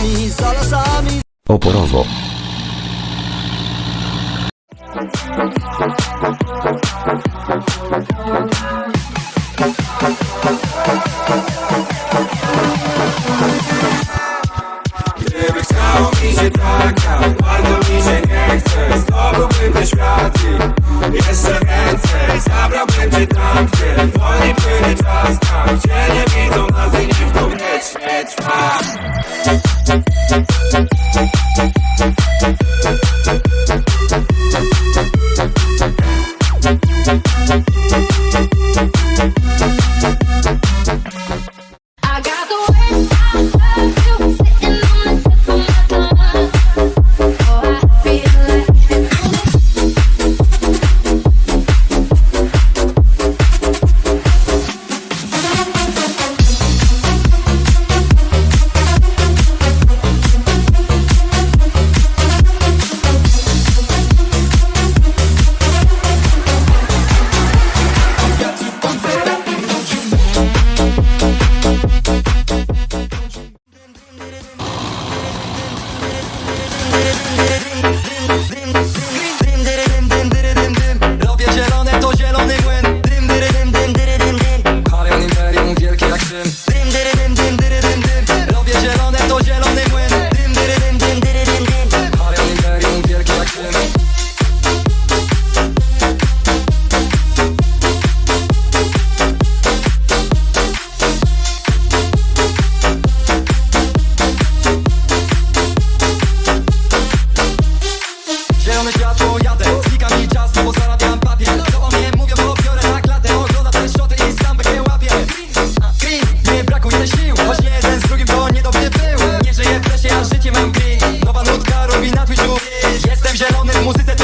lasami, za lasami Oporowo. Gdyby chciało mi się tak, tak bardzo mi się nie chce Zdobyłbym te światy, jeszcze więcej Zabrałbym cię tam, gdzie wolniej płynie czas Tam, gdzie Thank you. Dym, dym, to zielony światło, jadę. Znika mi czas, bo zarabiam robi na Twitchu. Jestem zielony w muzyce,